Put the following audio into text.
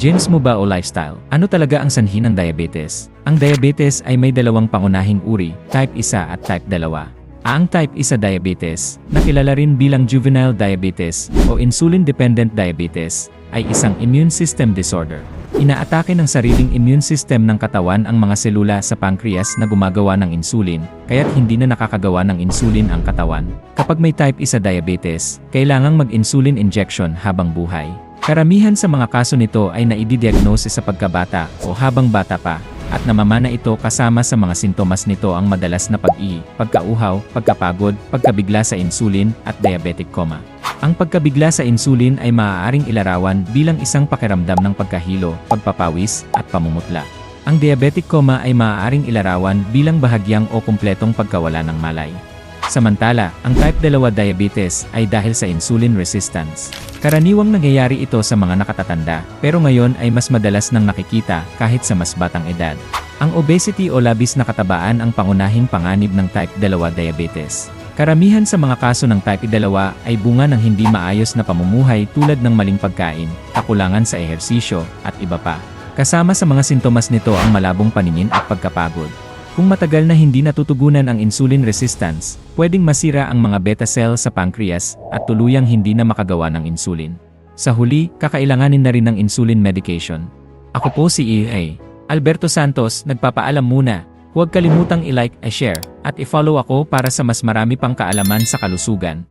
Genes mo ba o lifestyle? Ano talaga ang sanhi ng diabetes? Ang diabetes ay may dalawang pangunahing uri, type 1 at type 2. Ang type 1 diabetes, na kilala rin bilang juvenile diabetes o insulin-dependent diabetes, ay isang immune system disorder. Inaatake ng sariling immune system ng katawan ang mga selula sa pancreas na gumagawa ng insulin, kaya't hindi na nakakagawa ng insulin ang katawan. Kapag may type 1 diabetes, kailangang mag-insulin injection habang buhay. Karamihan sa mga kaso nito ay naididiagnose sa pagkabata o habang bata pa, at namamana ito kasama sa mga sintomas nito ang madalas na pag-i, pagkauhaw, pagkapagod, pagkabigla sa insulin, at diabetic coma. Ang pagkabigla sa insulin ay maaaring ilarawan bilang isang pakiramdam ng pagkahilo, pagpapawis, at pamumutla. Ang diabetic coma ay maaaring ilarawan bilang bahagyang o kumpletong pagkawala ng malay. Samantala, ang type 2 diabetes ay dahil sa insulin resistance. Karaniwang nangyayari ito sa mga nakatatanda, pero ngayon ay mas madalas nang nakikita kahit sa mas batang edad. Ang obesity o labis na katabaan ang pangunahing panganib ng type 2 diabetes. Karamihan sa mga kaso ng type 2 ay bunga ng hindi maayos na pamumuhay tulad ng maling pagkain, kakulangan sa ehersisyo, at iba pa. Kasama sa mga sintomas nito ang malabong paningin at pagkapagod. Kung matagal na hindi natutugunan ang insulin resistance, pwedeng masira ang mga beta cell sa pancreas at tuluyang hindi na makagawa ng insulin. Sa huli, kakailanganin na rin ng insulin medication. Ako po si EA. Alberto Santos, nagpapaalam muna. Huwag kalimutang i-like, i-share, at i-follow ako para sa mas marami pang kaalaman sa kalusugan.